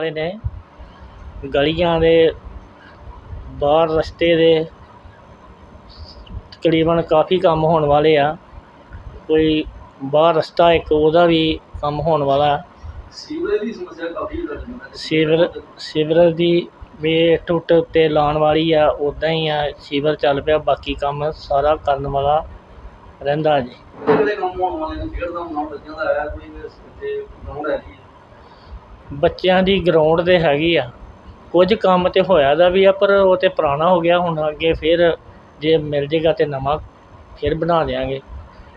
ਵਾਲੇ ਨੇ। ਗਲੀਆਂ ਦੇ ਬਾਹਰ ਰਸਤੇ ਦੇ ਤਕਰੀਬਨ ਕਾਫੀ ਕੰਮ ਹੋਣ ਵਾਲੇ ਆ। ਕੋਈ ਬਾਹਰ ਰਸਤਾ ਇੱਕ ਉਹਦਾ ਵੀ ਕੰਮ ਹੋਣ ਵਾਲਾ। ਸੀਵਰੇਜ ਦੀ ਸਮੱਸਿਆ ਕਾਫੀ ਸੀਵਰ ਸੀਵਰ ਦੀ ਵੀ ਟੁੱਟ ਉੱਤੇ ਲਾਉਣ ਵਾਲੀ ਆ ਉੱਦਾਂ ਹੀ ਆ, ਸੀਵਰ ਚੱਲ ਪਿਆ, ਬਾਕੀ ਕੰਮ ਸਾਰਾ ਕਰਨ ਵਾਲਾ ਰਹਿੰਦਾ ਜੀ। ਬੱਚਿਆਂ ਦੀ ਗਰਾਊਂਡ ਤਾਂ ਹੈਗੀ ਆ। ਕੁਝ ਕੰਮ ਤਾਂ ਹੋਇਆ ਦਾ ਵੀ ਆ, ਪਰ ਉਹ ਤਾਂ ਪੁਰਾਣਾ ਹੋ ਗਿਆ, ਹੁਣ ਅੱਗੇ ਫਿਰ ਜੇ ਮਿਲ ਜੇਗਾ ਤਾਂ ਨਵਾਂ ਫਿਰ ਬਣਾ ਦਿਆਂਗੇ।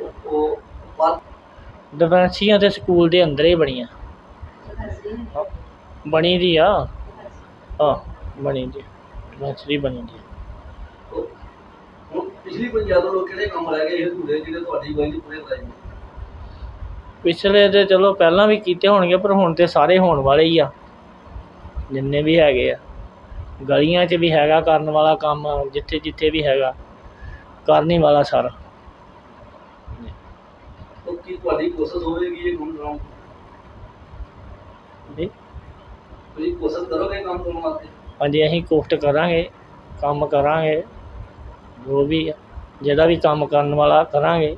ਉਹ- ਉਹ ਡਿਫੈਂਸੀਆਂ ਤੇ ਸਕੂਲ ਦੇ ਅੰਦਰ ਹੀ ਬਣੀਆਂ। ਬਣੀ ਦੀ ਆ? ਹਾਂ, ਬਣੀ ਦੀ। ਡਿਫੈਂਸਰੀ ਬਣੀ ਦੀ। ਪਿਛਲੀ ਪੰਚਾਇਤ ਵੱਲੋਂ ਕਿਹੜੇ ਕੰਮ ਰਹਿ ਗਏ ਇਹ ਜਿਹੜੇ ਤੁਹਾਡੀ ਗਲੀ ਪੂਰੇ ਕਰਾਏ ਪਿਛਲੇ ਤੇ ਚਲੋ ਪਹਿਲਾਂ ਵੀ ਕੀਤੇ ਹੋਣਗੇ ਪਰ ਹੁਣ ਤੇ ਸਾਰੇ ਹੋਣ ਵਾਲੇ ਹੀ ਆ। ਜਿੰਨੇ ਵੀ ਹੈਗੇ ਆ। ਗਲੀਆਂ 'ਚ ਵੀ ਹੈਗਾ ਕਰਨ ਵਾਲਾ ਕੰਮ ਜਿੱਥੇ ਜਿੱਥੇ ਵੀ ਹੈਗਾ। ਕਰਨੀ ਵਾਲਾ ਸਾਰਾ। ਉਹ ਕੀ ਤੁਹਾਡੀ ਕੋਸ਼ਿਸ਼ ਹੋਵੇਗੀ ਇਹ ਕੰਮ ਕਰਾਉਣ ਜੀ? ਤੁਸੀਂ ਕੋਸ਼ਿਸ਼ ਕਰੋਗੇ ਕੰਮ ਕਰਾਉਣ ਵਾਸਤੇ? ਹਾਂਜੀ ਅਸੀਂ ਕੋਸ਼ਟ ਕਰਾਂਗੇ ਕੰਮ ਕਰਾਂਗੇ। ਜੋ ਵੀ ਜਿਹੜਾ ਵੀ ਕੰਮ ਕਰਨ ਵਾਲਾ ਕਰਾਂਗੇ।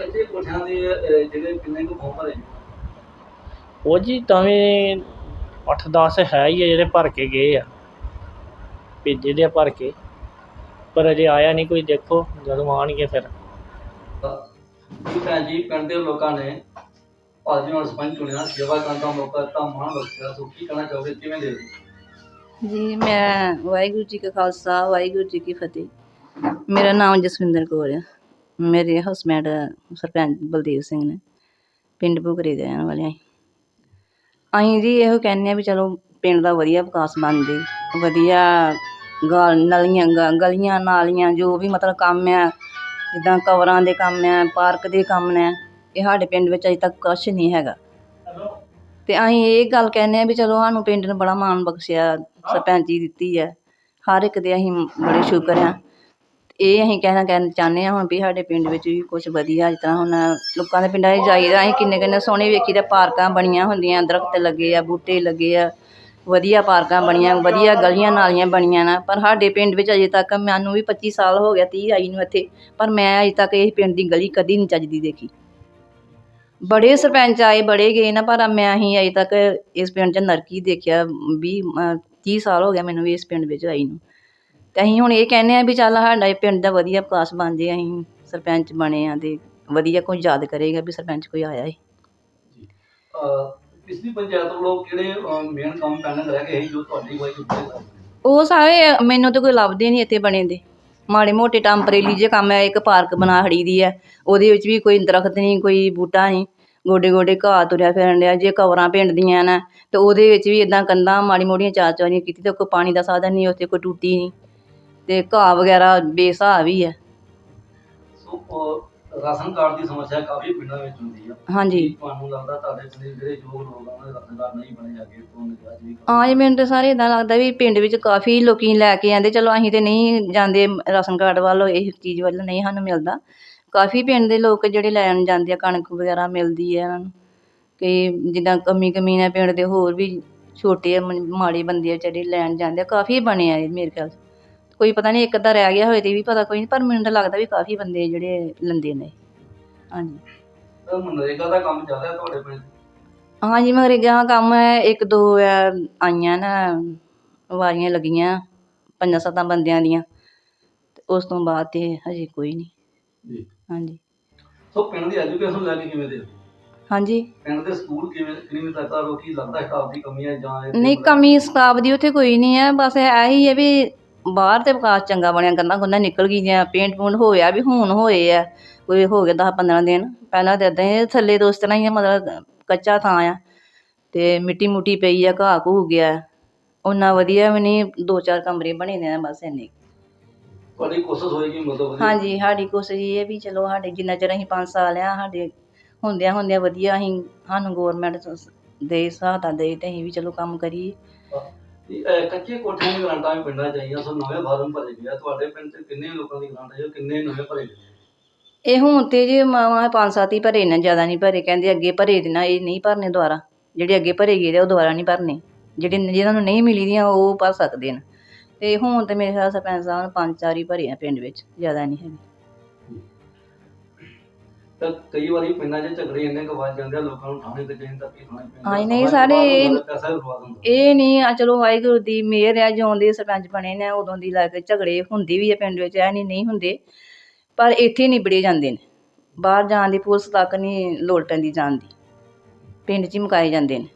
ਉਹ ਕੱਚੇ ਕੋਠਿਆਂ ਦੇ ਅਹ, ਜਿਹੜੇ ਕਿੰਨੇ ਕੁ ਫੋਮ ਭਰੇ ਉਹ ਜੀ ਤਾਂ ਵੀ 8-10 ਹੈ ਹੀ ਆ ਜਿਹੜੇ ਭਰ ਕੇ ਗਏ ਆ। ਭੇਜੇ ਦੇ ਆ ਭਰ ਕੇ। ਪਰ ਅਜੇ ਆਇਆ ਨਹੀਂ ਕੋਈ ਦੇਖੋ ਜਦੋਂ ਆਉਣਗੇ ਫਿਰ। ਜੀ ਭੈਣ ਜੀ ਪਿੰਡ ਦੇ ਲੋਕਾਂ ਨੇ ਭਾਜੀ ਨੂੰ ਸਰਪੰਚ ਚੁਣਿਆ ਸੇਵਾ ਕਰਨ ਦਾ ਮੌਕਾ ਦਿੱਤਾ ਮਾਣ ਬਖਸ਼ਿਆ ਸੋ ਕੀ ਕਹਿਣਾ ਚਾਹੋਗੇ ਕਿਵੇਂ ਦੇ ਜੀ ਮੈਂ ਵਾਹਿਗੁਰੂ ਜੀ ਕਾ ਖਾਲਸਾ ਵਾਹਿਗੁਰੂ ਜੀ ਕੀ ਫਤਿਹ। ਮੇਰਾ ਨਾਮ ਜਸਵਿੰਦਰ ਕੌਰ ਹੈ ਮੇਰੇ ਹਸਬੈਂਡ ਸਰਪੰਚ ਬਲਦੇਵ ਸਿੰਘ ਨੇ, ਪਿੰਡ ਭੁਗਰੇ ਦੇ ਰਹਿਣ ਵਾਲੇ ਹਾਂ ਅਸੀਂ। ਜੀ ਇਹੋ ਕਹਿੰਦੇ ਆ ਵੀ ਚਲੋ ਪਿੰਡ ਦਾ ਵਧੀਆ ਵਿਕਾਸ ਬਣ ਜੇ, ਵਧੀਆ ਗਲ, ਨਲੀਆਂ, ਗ- ਗਲੀਆਂ, ਨਾਲੀਆਂ, ਜੋ ਵੀ ਮਤਲਬ ਕੰਮ ਆ, ਜਿੱਦਾਂ ਕਵਰਾਂ ਦੇ ਕੰਮ ਆ, ਪਾਰਕ ਦੇ ਕੰਮ ਨੇ, ਇਹ ਸਾਡੇ ਪਿੰਡ ਵਿੱਚ ਅਜੇ ਤੱਕ ਕੁਛ ਨਹੀਂ ਹੈਗਾ। ਤੇ ਅਸੀਂ ਇਹ ਗੱਲ ਕਹਿੰਦੇ ਆ ਵੀ ਚਲੋ ਸਾਨੂੰ ਪਿੰਡ ਨੇ ਬੜਾ ਮਾਣ ਬਖਸ਼ਿਆ, ਸਰਪੰਚੀ ਦਿੱਤੀ ਹੈ ਹਰ ਇੱਕ ਦੇ ਅਸੀਂ ਬੜੇ ਸ਼ੁਕਰ ਆ। ਇਹ ਅਸੀਂ ਕਹਿਣਾ ਕਹਿਣਾ ਚਾਹੁੰਦੇ ਹਾਂ ਹੁਣ ਵੀ ਸਾਡੇ ਪਿੰਡ ਵਿੱਚ ਵੀ ਕੁਝ ਵਧੀਆ ਜਿਸ ਤਰ੍ਹਾਂ ਹੁਣ ਲੋਕਾਂ ਦੇ ਪਿੰਡਾਂ 'ਚ ਜਾਈਦਾ ਅਸੀਂ ਕਿੰਨੇ ਕਿੰਨੇ ਸੋਹਣੇ ਵੇਖੀ ਤੇ ਪਾਰਕਾਂ ਬਣੀਆਂ ਹੁੰਦੀਆਂ ਦਰਖਤ ਲੱਗੇ ਆ ਬੂਟੇ ਲੱਗੇ ਆ ਵਧੀਆ ਪਾਰਕਾਂ ਬਣੀਆਂ ਵਧੀਆ ਗਲੀਆਂ ਨਾਲੀਆਂ ਬਣੀਆਂ ਨਾ ਪਰ ਸਾਡੇ ਪਿੰਡ ਵਿੱਚ ਅਜੇ ਤੱਕ ਮੈਨੂੰ ਵੀ 25 ਸਾਲ ਹੋ ਗਿਆ 30 ਆਈ ਨੂੰ ਇੱਥੇ ਪਰ ਮੈਂ ਅਜੇ ਤੱਕ ਇਹ ਪਿੰਡ ਦੀ ਗਲੀ ਕਦੀ ਨਹੀਂ ਚੱਜਦੀ ਦੇਖੀ। ਬੜੇ ਸਰਪੰਚ ਆਏ ਬੜੇ ਗਏ ਨਾ ਪਰ ਮੈਂ ਅਸੀਂ ਅਜੇ ਤੱਕ ਇਸ ਪਿੰਡ 'ਚ ਨਰਕੀ ਦੇਖਿਆ ਵੀਹ ਅ, 30 ਸਾਲ ਹੋ ਗਿਆ ਮੈਨੂੰ ਵੀ ਇਸ ਪਿੰਡ ਵਿੱਚ ਆਈ ਨੂੰ। ਤੇ ਅਸੀਂ ਹੁਣ ਇਹ ਕਹਿੰਦੇ ਆ ਵੀ ਚੱਲ ਸਾਡਾ ਇਹ ਪਿੰਡ ਦਾ ਵਧੀਆ ਵਿਕਾਸ ਬਣ ਜੇ ਅਸੀਂ ਸਰਪੰਚ ਬਣੇ ਆ ਤੇ ਵਧੀਆ ਕੋਈ ਯਾਦ ਕਰੇਗਾ ਵੀ ਸਰਪੰਚ ਕੋਈ ਆਇਆ ਹੈ ਅਹ, ਪਿਛਲੀ ਪੰਚਾਇਤ ਵੱਲੋਂ ਕਿਹੜੇ ਮੇਨ ਕੰਮ ਪੈਂਡਿੰਗ ਰਹਿ ਗਏ ਸੀ ਜੋ ਤੁਹਾਡੀ ਗਲੀ ਪੂਰੇ ਕਰਾਏ ਉਹ ਸਾਰੇ ਮੈਨੂੰ ਤਾਂ ਕੋਈ ਲੱਭਦੇ ਨਹੀਂ ਇੱਥੇ ਬਣੇ ਦੇ। ਮਾੜੇ ਮੋਟੇ ਟੈਂਪਰੇਰੀ ਜੇ ਕੰਮ ਹੈ ਇੱਕ ਪਾਰਕ ਬਣਾ ਖੜੀ ਦੀ ਹੈ ਉਹਦੇ ਵਿੱਚ ਵੀ ਕੋਈ ਦਰਖਤ ਨਹੀਂ ਕੋਈ ਬੂਟਾ ਨਹੀਂ ਗੋਡੇ ਗੋਡੇ ਘਾਹ ਤੁਰਿਆ ਫਿਰਨ ਡਿਆ ਜੇ ਕਵਰਾਂ ਪਿੰਡ ਦੀਆਂ ਨਾ ਤੇ ਉਹਦੇ ਵਿੱਚ ਵੀ ਇਦਾਂ ਕੰਧਾਂ ਮਾੜੀ ਮੋੜੀਆਂ ਚਾਰ ਚਾਰੀਆਂ ਕੀਤੀ ਤੇ ਕੋਈ ਪਾਣੀ ਦਾ ਸਾਧਨ ਨਹੀਂ ਉੱਥੇ ਕੋਈ ਟੂਟੀ ਨਹੀਂ। ਤੇ ਘਾਹ ਵਗੈਰਾ ਬੇਸਾਹ ਵੀ ਹੈ। ਸੋ ਅਹ, ਰਾਸ਼ਨ ਕਾਰਡ ਦੀ ਸਮੱਸਿਆ ਕਾਫੀ ਪਿੰਡਾਂ ਵਿੱਚ ਹੁੰਦੀ ਆ। ਹਾਂਜੀ। ਕੀ ਤੁਹਾਨੂੰ ਲੱਗਦਾ ਤੁਹਾਡੇ ਦੇ ਜਿਹੜੇ ਯੋਗ ਲੋਕ ਆ ਉਹਨਾਂ ਦੇ ਰਾਸ਼ਨ ਕਾਰਡ ਨਹੀਂ ਬਣੇ ਜਾਗੇ ਤੋਂ ਨਿਕਾਜ ਵੀ ਹਾਂ ਜੀ ਮੈਨੂੰ ਤਾਂ ਸਾਰੇ ਇਦਾਂ ਲੱਗਦਾ ਵੀ ਪਿੰਡ ਵਿੱਚ ਕਾਫੀ ਲੋਕੀ ਲੈ ਕੇ ਆਂਦੇ ਚਲੋ ਅਸੀਂ ਤੇ ਨਹੀਂ ਜਾਂਦੇ ਰਾਸ਼ਨ ਕਾਰਡ ਵੱਲ ਇਹ ਚੀਜ਼ ਵੱਲ ਨਹੀਂ ਸਾਨੂੰ ਮਿਲਦਾ। ਕਾਫੀ ਪਿੰਡ ਦੇ ਲੋਕ ਜਿਹੜੇ ਲੈਣ ਜਾਂਦੇ ਆ ਕਣਕ ਵਗੈਰਾ ਮਿਲਦੀ ਹੈ ਇਹਨਾਂ ਨੂੰ। ਕਿ ਜਿੱਦਾਂ ਕਮੀ ਕਮੀ ਨਾਲ ਪਿੰਡ ਦੇ ਹੋਰ ਵੀ ਛੋਟੇ ਮ- ਮਾੜੇ ਬੰਦੇ ਆ ਜਿਹੜੇ ਲੈਣ ਜਾਂਦੇ ਆ ਕਾਫੀ ਬਣੇ ਆ ਇਹ ਮੇਰੇ ਖਿਆਲ 'ਚ ਕੋਈ ਪਤਾ ਨਹੀਂ ਇੱਕ ਅੱਧਾ ਰਹਿ ਗਿਆ ਹੋਏ ਤੇ ਵੀ ਪਤਾ ਕੋਈ ਨਹੀਂ ਪਰ ਮੈਨੂੰ ਤਾਂ ਲੱਗਦਾ ਵੀ ਕਾਫੀ ਬੰਦੇ ਜਿਹੜੇ ਲੈਂਦੇ ਨੇ। ਹਾਂਜੀ। ਤਾਂ ਮਨਰੇਗਾ ਦਾ ਕੰਮ ਚੱਲ ਰਿਹਾ ਤੁਹਾਡੇ ਪਿੰਡ ਹਾਂਜੀ ਮਗਰੇਗਾ ਕੰਮ ਹੈ ਇੱਕ ਦੋ ਹੈ ਆਈਆਂ ਨਾ ਵਾਰੀਆਂ ਲੱਗੀਆਂ ਪੰਜਾਂ ਸੱਤਾਂ ਬੰਦਿਆਂ ਦੀਆਂ। ਤੇ ਉਸ ਤੋਂ ਬਾਅਦ ਤੇ ਹਜੇ ਕੋਈ ਨਹੀਂ। ਜੀ। ਹਾਂਜੀ। ਸੋ ਪਿੰਡ ਦੀ ਐਜੂਕੇਸ਼ਨ ਲੈ ਕੇ ਕਿਵੇਂ ਦੇ ਹਾਂਜੀ। ਪਿੰਡ ਦੇ ਸਕੂਲ ਕਿਵੇਂ ਕਿੰਨੀ ਤੱਕ ਆ ਕੀ ਲੱਗਦਾ ਸਟਾਫ ਦੀ ਕਮੀ ਹੈ ਜਾਂ ਇਹ ਨਹੀਂ ਕਮੀ ਸਟਾਫ ਦੀ ਉੱਥੇ ਕੋਈ ਨਹੀਂ ਹੈ ਬਸ ਇਹੀ ਹੈ ਵੀ ਬਾਹਰ ਤੇ ਵਿਕਾਸ ਚੰਗਾ ਬਣਿਆ ਗੰਦਾ ਗੁੰਦਾ ਨਿਕਲ ਗਈਆਂ ਪੇਂਟ ਪੂੰਟ ਹੋਇਆ ਵੀ ਹੁਣ ਹੋਏ ਆ ਕੋਈ ਹੋ ਗਏ 10 15 ਦਿਨ ਪਹਿਲਾਂ ਤਾਂ ਇਦਾਂ ਹੀ ਥੱਲੇ ਤੋਂ ਉਸ ਤਰ੍ਹਾਂ ਹੀ ਆ, ਮਤਲਬ ਕੱਚਾ ਥਾਂ ਆ ਤੇ ਮਿੱਟੀ ਮੁੱਟੀ ਪਈ ਆ ਘਾਹ ਘੂ ਗਿਆ ਉਹਨਾਂ ਵਧੀਆ ਵੀ ਨਹੀਂ ਦੋ ਚਾਰ ਕਮਰੇ ਬਣੇ ਨੇ ਬਸ ਇੰਨੇ। ਤੁਹਾਡੀ ਕੋਸ਼ਿਸ਼ ਹੋਏਗੀ ਮਤਲਬ ਵਧੀਆ। ਹਾਂਜੀ ਸਾਡੀ ਕੋਸ਼ਿਸ਼ ਇਹ ਹੈ ਵੀ ਚਲੋ ਸਾਡੇ ਜਿੰਨਾ ਚਿਰ ਅਸੀਂ 5 ਸਾਲ ਆ ਸਾਡੇ ਹੁੰਦਿਆਂ ਹੁੰਦਿਆਂ ਵਧੀਆ ਅਸੀਂ ਸਾਨੂੰ ਗੌਰਮੈਂਟ ਦੇ ਸਹਾਇਤਾ ਦੇ ਤੇ ਅਸੀਂ ਵੀ ਚਲੋ ਕੰਮ ਕਰੀਏ। ਤੇ, ਅਹ, ਕੱਚੇ ਕੋਠਿਆਂ ਦੀ ਗ੍ਰਾਂਟਾਂ ਵੀ ਪਿੰਡਾਂ 'ਚ ਆਈਆਂ ਸੋ ਨਵੇਂ ਫਾਰਮ ਭਰੇ ਗਏ ਆ। ਤੁਹਾਡੇ ਪਿੰਡ 'ਚ ਕਿੰਨੇ ਲੋਕਾਂ ਦੀ ਗ੍ਰਾਂਟ ਆਈ ਆ ਕਿੰਨੇ ਨਵੇਂ ਭਰੇ ਗਏ ਇਹ ਹੁਣ ਤੇ ਜੇ ਮਾਵਾਂ ਪੰਜ ਸੱਤ ਹੀ ਭਰੇ ਨੇ ਜ਼ਿਆਦਾ ਨਹੀਂ ਭਰੇ ਕਹਿੰਦੇ ਅੱਗੇ ਭਰੇ ਦੇ ਨਾ ਇਹ ਨਹੀਂ ਭਰਨੇ ਦੁਬਾਰਾ। ਜਿਹੜੇ ਅੱਗੇ ਭਰੇ ਗਏ ਆ ਉਹ ਦੁਬਾਰਾ ਨਹੀਂ ਭਰਨੇ। ਜਿਹੜੇ ਜਿਹਨਾਂ ਨੂੰ ਨਹੀਂ ਮਿਲੀ ਦੀਆਂ ਉਹ ਭਰ ਸਕਦੇ ਨੇ। ਤੇ ਹੁਣ ਤੇ ਮੇਰੇ ਖਿਆਲ ਸਰਪੰਚ ਸਾਹਿਬ ਨੇ ਪੰਜ ਚਾਰ ਹੀ ਭਰੇ ਆ ਪਿੰਡ ਵਿੱਚ ਜ਼ਿਆਦਾ ਨਹੀਂ ਹੈਗੇ। ਤਾਂ ਕਈ ਵਾਰੀ ਪਿੰਡਾਂ 'ਚ ਝਗੜੇ ਇੰਨੇ ਕੁ ਵੱਜ ਜਾਂਦੇ ਆ ਲੋਕਾਂ ਨੂੰ ਥਾਣੇ ਤੇ ਜਾਣ ਤੱਕ ਹੀ ਖਾਣਾ ਪੈਂਦਾ ਹਾਂ, ਨਹੀਂ, ਪੈਸਾ ਵੀ ਬਰਬਾਦ ਹੁੰਦਾ। ਇਹ ਨਹੀਂ ਆ ਚਲੋ ਵਾਹਿਗੁਰੂ ਦੀ ਮਿਹਰ ਹੈ ਜਿਉਂ ਦੇ ਸਰਪੰਚ ਬਣੇ ਨੇ ਉਦੋਂ ਦੀ ਲੱਗ ਝਗੜੇ ਹੁੰਦੇ ਵੀ ਆ ਪਿੰਡ ਵਿੱਚ ਐ ਨਹੀਂ ਨਹੀਂ ਹੁੰਦੇ। ਪਰ ਇੱਥੇ ਨਿਬੜੇ ਜਾਂਦੇ ਨੇ। ਬਾਹਰ ਜਾਣ ਦੀ ਪੁਲਿਸ ਤੱਕ ਨਹੀਂ ਲੋੜ ਪੈਂਦੀ ਜਾਣ ਦੀ। ਪਿੰਡ 'ਚ ਹੀ ਮੁਕਾਏ ਜਾਂਦੇ ਨੇ।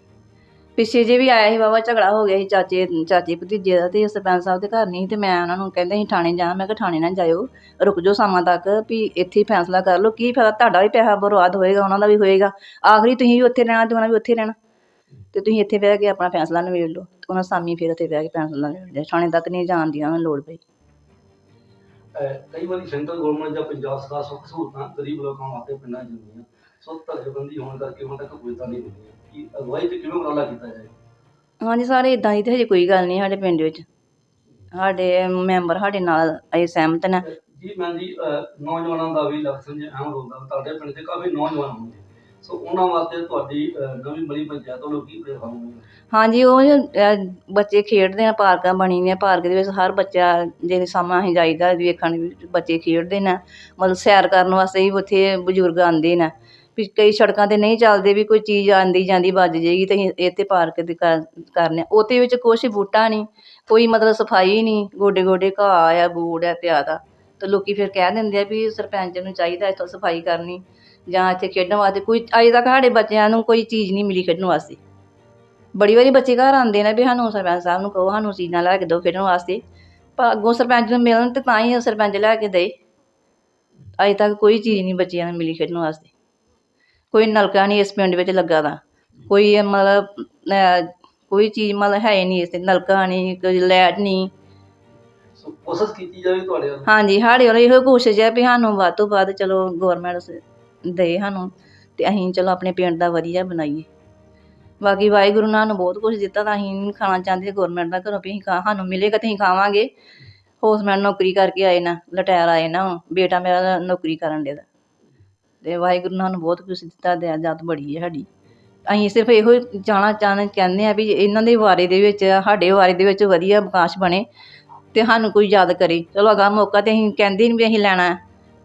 ਪਿੱਛੇ ਜੇ ਵੀ ਆਇਆ ਸੀ ਵਾਵਾ ਝਗੜਾ ਹੋ ਗਿਆ ਸੀ ਚਾਚੇ ਚਾਚੇ ਭਤੀਜੇ ਦਾ ਤੇ ਸਰਪੰਚ ਸਾਹਿਬ ਦੇ ਘਰ ਨਹੀਂ ਤੇ ਮੈਂ ਉਹਨਾਂ ਨੂੰ ਕਹਿੰਦੇ ਸੀ ਥਾਣੇ ਜਾਣਾ, ਮੈਂ ਕਿਹਾ ਥਾਣੇ ਨਾ ਜਾਇਓ, ਰੁਕ ਜਾਓ ਸ਼ਾਮਾਂ ਤੱਕ, ਵੀ ਇੱਥੇ ਹੀ ਫੈਸਲਾ ਕਰ ਲਓ, ਕੀ ਫਾਇਦਾ, ਤੁਹਾਡਾ ਵੀ ਪੈਸਾ ਬਰਬਾਦ ਹੋਏਗਾ, ਉਹਨਾਂ ਦਾ ਵੀ ਹੋਏਗਾ, ਆਖਰੀ ਤੁਸੀਂ ਵੀ ਉੱਥੇ ਰਹਿਣਾ ਤੇ ਉਹਨਾਂ ਵੀ ਉੱਥੇ ਰਹਿਣਾ, ਤੇ ਤੁਸੀਂ ਇੱਥੇ ਬਹਿ ਕੇ ਆਪਣਾ ਫੈਸਲਾ ਨਿਬੇੜ ਲਓ, ਤੇ ਉਹਨਾਂ ਸਾਮੀ ਫਿਰ ਉੱਥੇ ਬਹਿ ਕੇ ਫੈਸਲਾ ਨਿਬੇੜ ਲਿਆ, ਥਾਣੇ ਤੱਕ ਨਹੀਂ ਜਾਣ ਦੀ ਉਹਨਾਂ ਨੂੰ ਲੋੜ ਪਈ। ਕਈ ਵਾਰੀ ਸੈਂਟਰ ਗਵਰਨਮੈਂਟ ਜਾਂ ਪੰਜਾਬ ਸਰਕਾਰ ਸੁੱਖ ਸਹੂਲਤਾਂ ਗਰੀਬ ਲੋਕਾਂ ਵਾਸਤੇ ਪਿੰਡਾਂ 'ਚ ਸੋ ਧੜੇਬੰਦੀ ਹੋਣ ਕਰਕੇ ਹੁਣ ਤੱਕ ਕੋਈ ਤਾਂ ਨਹੀਂ ਮਿਲੀ ਕਿ ਅਗਵਾਈ 'ਚ ਕਿਵੇਂ ਉਪਰਾਲਾ ਕੀਤਾ ਜਾਏ? ਹਾਂਜੀ ਸਾਰੇ ਇਦਾਂ ਦੀ ਤੇ ਹਜੇ ਕੋਈ ਗੱਲ ਨਹੀਂ ਸਾਡੇ ਪਿੰਡ ਵਿੱਚ। ਸਾਡੇ ਮੈਂਬਰ ਸਾਡੇ ਨਾਲ ਅਸੀਂ ਸਹਿਮਤ ਨੇ। ਜੀ ਮੈਂ ਜੀ ਅਹ ਨੌਜਵਾਨਾਂ ਦਾ ਵੀ ਇਲੈਕਸ਼ਨ 'ਚ ਅਹਿਮ ਰੋਲ ਤੁਹਾਡੇ ਪਿੰਡ 'ਚ ਕਾਫੀ ਨੌਜਵਾਨ ਹੁੰਦੇ ਸੋ ਉਹਨਾਂ ਵਾਸਤੇ ਤੁਹਾਡੀ ਅਹ ਨਵੀਂ ਬਣੀ ਪੰਚਾਇਤ ਵੱਲੋਂ ਕੀ ਪ੍ਰੇਰਣਾ ਹੋਊਗੀ ਹਾਂਜੀ ਉਹ ਅਹ, ਬੱਚੇ ਖੇਡਦੇ ਆ ਪਾਰਕਾਂ ਬਣੀ ਦੀਆਂ ਪਾਰਕ ਦੇ ਵਿੱਚ ਹਰ ਬੱਚਾ ਜੇ ਸਮਾਂ ਅਸੀਂ ਜਾਈਦਾ ਵੇਖਣ ਵੀ ਬੱਚੇ ਖੇਡਦੇ ਨੇ। ਮਤਲਬ ਸੈਰ ਕਰਨ ਵਾਸਤੇ ਵੀ ਉੱਥੇ ਬਜ਼ੁਰਗ ਆਉਂਦੇ ਨੇ। ਵੀ ਕਈ ਸੜਕਾਂ ਤੇ ਨਹੀਂ ਚੱਲਦੇ, ਵੀ ਕੋਈ ਚੀਜ਼ ਆਉਂਦੀ ਜਾਂਦੀ, ਵੱਜ ਜਾਏਗੀ ਤੇ ਅਸੀਂ ਇੱਥੇ ਪਾਰਕ ਦੀ, ਕਰ- ਕਰਨੇ ਉਹਦੇ ਵਿੱਚ ਕੁਛ ਬੂਟਾ ਨਹੀਂ ਕੋਈ ਮਤਲਬ ਸਫ਼ਾਈ ਨਹੀਂ ਗੋਡੇ ਗੋਡੇ ਘਾਹ ਆ, ਬੂੜ ਹੈ ਪਿਆ ਦਾ। ਤੇ ਲੋਕ ਫਿਰ ਕਹਿ ਦਿੰਦੇ ਆ ਵੀ ਸਰਪੰਚ ਨੂੰ ਚਾਹੀਦਾ ਇੱਥੋਂ ਸਫ਼ਾਈ ਕਰਨੀ, ਜਾਂ ਇੱਥੇ ਖੇਡਣ ਵਾਸਤੇ ਕੋਈ, ਅਜੇ ਤੱਕ ਸਾਡੇ ਬੱਚਿਆਂ ਨੂੰ ਕੋਈ ਚੀਜ਼ ਨਹੀਂ ਮਿਲੀ ਖੇਡਣ ਵਾਸਤੇ। ਬੜੀ ਵਾਰੀ ਬੱਚੇ ਘਰ ਆਉਂਦੇ ਨੇ ਵੀ ਸਾਨੂੰ ਸਰਪੰਚ ਸਾਹਿਬ ਨੂੰ ਕਹੋ, ਸਾਨੂੰ ਚੀਜ਼ਾਂ ਲੈ ਕੇ ਦਿਓ ਖੇਡਣ ਵਾਸਤੇ। ਪਰ ਅੱਗੋਂ ਸਰਪੰਚ ਨੂੰ ਮਿਲਣ ਤੇ ਤਾਂ ਹੀ ਸਰਪੰਚ ਲੈ ਕੇ ਦੇ। ਅਜੇ ਤੱਕ ਕੋਈ ਚੀਜ਼ ਨਹੀਂ ਬੱਚਿਆਂ ਨੂੰ ਮਿਲੀ ਖੇਡਣ ਵਾਸਤੇ। ਕੋਈ ਨਲਕਾ ਨਹੀਂ ਇਸ ਪਿੰਡ ਵਿੱਚ ਲੱਗਾ ਦਾ। ਕੋਈ ਮਤਲਬ ਕੋਈ ਚੀਜ਼ ਮਤਲਬ ਹੈ ਹੀ ਨਹੀਂ ਇਸ ਤੇ ਨਲਕਾ ਨਹੀਂ ਕੋਈ ਲਾਈਟ ਨਹੀਂ। ਸੋ ਕੋਸ਼ਿਸ਼ ਕੀਤੀ ਜਾਵੇ ਤੁਹਾਡੇ ਵੱਲੋਂ। ਹਾਂਜੀ ਸਾਡੇ ਵੱਲੋਂ ਇਹੋ ਕੋਸ਼ਿਸ਼ ਹੈ ਵੀ ਸਾਨੂੰ ਵੱਧ ਤੋਂ ਵੱਧ ਚਲੋ ਗੌਰਮੈਂਟ ਦੇ ਸਾਨੂੰ ਤੇ ਅਸੀਂ ਚਲੋ ਆਪਣੇ ਪਿੰਡ ਦਾ ਵਧੀਆ ਬਣਾਈਏ। ਬਾਕੀ ਵਾਹਿਗੁਰੂ ਨੇ ਸਾਨੂੰ ਬਹੁਤ ਕੁਝ ਦਿੱਤਾ ਤਾਂ ਅਸੀਂ ਖਾਣਾ ਚਾਹੁੰਦੇ ਗੌਰਮੈਂਟ ਦਾ ਘਰੋਂ ਵੀ ਅਸੀਂ ਖਾ ਸਾਨੂੰ ਮਿਲੇਗਾ ਤੇ ਅਸੀਂ ਖਾਵਾਂਗੇ। ਹੋਸਮੈਨ ਨੌਕਰੀ ਕਰਕੇ ਆਏ ਨਾ ਲਟਾਇਰ ਆਏ ਨਾ। ਬੇਟਾ ਮੇਰਾ ਨੌਕਰੀ ਕਰਨ ਦੇ ਦਾ ਤੇ ਵਾਹਿਗੁਰੂ ਨੇ ਸਾਨੂੰ ਬਹੁਤ ਕੁਝ ਦਿੱਤਾ ਦਇਆ ਜਾਤ ਬੜੀ ਹੈ ਸਾਡੀ। ਅਸੀਂ ਸਿਰਫ ਇਹੋ ਹੀ ਜਾਣਾ ਚਾਹੁੰਦੇ ਕਹਿੰਦੇ ਆ ਵੀ ਇਹਨਾਂ ਦੇ ਬਾਰੇ ਦੇ ਵਿੱਚ ਸਾਡੇ ਬਾਰੇ ਦੇ ਵਿੱਚ ਵਧੀਆ ਵਿਕਾਸ ਬਣੇ ਤੇ ਸਾਨੂੰ ਕੋਈ ਯਾਦ ਕਰੇ। ਚਲੋ ਅਗਾ ਮੌਕਾ ਤੇ ਅਸੀਂ ਕਹਿੰਦੇ ਨਹੀਂ ਵੀ ਅਸੀਂ ਲੈਣਾ ਹੈ।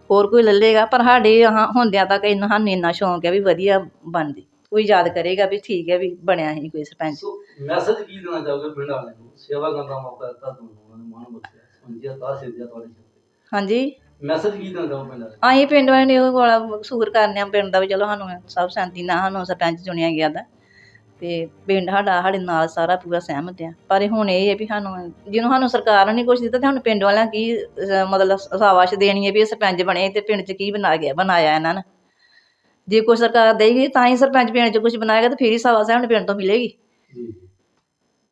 ਹੋਰ ਕੋਈ ਲੈ ਲਏਗਾ ਪਰ ਸਾਡੇ ਹਾਂ ਹੁੰਦਿਆਂ ਤੱਕ ਇੰਨਾ ਸਾਨੂੰ ਇੰਨਾ ਸ਼ੌਂਕ ਹੈ ਵੀ ਵਧੀਆ ਬਣਦੀ। ਕੋਈ ਯਾਦ ਕਰੇਗਾ ਵੀ ਠੀਕ ਹੈ ਵੀ ਬਣਿਆ ਸੀ ਕੋਈ ਸਰਪੰਚ। ਮੈਸੇਜ ਕੀ ਦੇਣਾ ਚਾਹੋਗੇ ਪਿੰਡ ਵਾਲਿਆਂ ਨੂੰ? ਸੇਵਾ ਕਰਨ ਦਾ ਮੌਕਾ ਦਿੱਤਾ ਤੁਹਾਨੂੰ ਉਹਨਾਂ ਨੇ ਮਾਣ ਬਖਸ਼ਿਆ ਸੰਜੀਆ ਤਾਂ ਸਿੱਧਿਆ ਤੁਹਾਡੇ ਸਿਰ ਤੇ। ਹਾਂਜੀ। ਮੈਸੇਜ ਕੀ ਪਿੰਡ ਵਾਲਿਆਂ ਅਸੀਂ ਪਿੰਡ ਵਾਲਿਆਂ ਨੇ ਇਹੋ ਬੜਾ ਸ਼ੁਕਰ ਕਰਨੇ ਆ ਪਿੰਡ ਦਾ ਵੀ ਚਲੋ ਸਾਨੂੰ ਸਭ ਸ਼ਾਂਤੀ ਨਾਲ ਸਾਨੂੰ ਸਰਪੰਚ ਚੁਣਿਆ ਗਿਆ ਦਾ। ਤੇ ਪਿੰਡ ਸਾਡਾ ਸਾਡੇ ਨਾਲ ਸਾਰਾ ਪੂਰਾ ਸਹਿਮਤ ਆ। ਪਰ ਇਹ ਹੁਣ ਇਹ ਹੈ ਵੀ ਸਾਨੂੰ ਜਿਹਨੂੰ ਸਾਨੂੰ ਸਰਕਾਰ ਨੇ ਨਹੀਂ ਕੁਛ ਦਿੱਤਾ ਤੇ ਹੁਣ ਪਿੰਡ ਵਾਲਿਆਂ ਕੀ ਅਹ, ਮਤਲਬ ਸਾਵਾਸ਼ ਦੇਣੀ ਹੈ ਵੀ ਇਹ ਸਰਪੰਚ ਬਣੇ ਤੇ ਪਿੰਡ 'ਚ ਕੀ ਬਣਾ ਗਿਆ ਬਣਾਇਆ ਇਹਨਾਂ ਨੇ। ਜੇ ਕੋਈ ਸਰਕਾਰ ਦੇਗੀ ਤਾਂ ਹੀ ਸਰਪੰਚ ਪਿੰਡ 'ਚ ਕੁਝ ਬਣਾਏਗਾ ਤੇ ਫਿਰ ਹੀ ਸਾਵਾਸ਼ ਸਾਨੂੰ ਪਿੰਡ ਤੋਂ ਮਿਲੇਗੀ। ਜੀ।